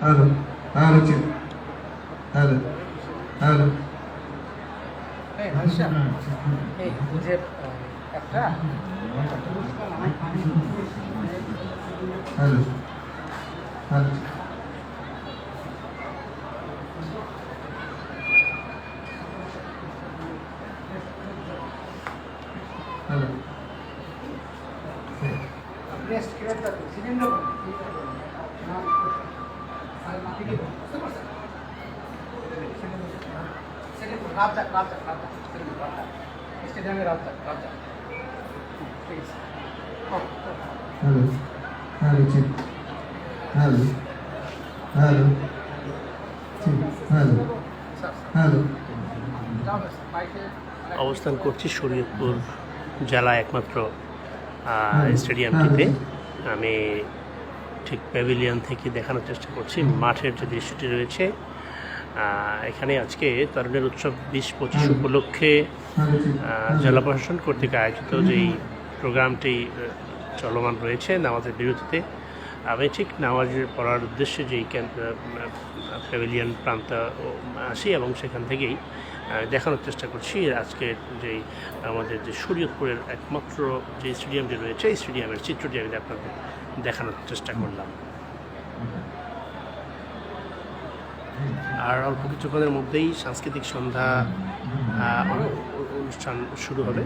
Hello hello চিপ hello hello যে একটা হ্যালো হ্যালো হ্যালো দিব বুঝতে পারছেন হ্যালো হ্যালো চিপ হ্যালো হ্যালো চিপ হ্যালো হ্যালো অবস্থান করছি শরীয়তপুর জেলা একমাত্র স্টেডিয়ামটিতে আমি ঠিক প্যাভিলিয়ন থেকে দেখানোর চেষ্টা করছি। মাঠের যে দৃশ্যটি রয়েছে এখানে আজকে তরুণের উৎসব বিশ পঁচিশ উপলক্ষে জেলা প্রশাসন কর্তৃক আয়োজিত যেই প্রোগ্রামটি চলমান রয়েছে নামাজের বিরতিতে আমি ঠিক নামাজের পড়ার উদ্দেশ্যে যেই প্যাভিলিয়ন প্রান্ত আসি এবং সেখান থেকেই দেখানোর চেষ্টা করছি। আজকের যেই আমাদের যে শরীয়তপুরের একমাত্র যে স্টেডিয়ামটি রয়েছে, এই স্টেডিয়ামের চিত্রটি আমি আপনাদের দেখানোর চেষ্টা করলাম। আর অল্প কিছুক্ষণের মধ্যেই সাংস্কৃতিক সন্ধ্যা অনুষ্ঠান শুরু হবে।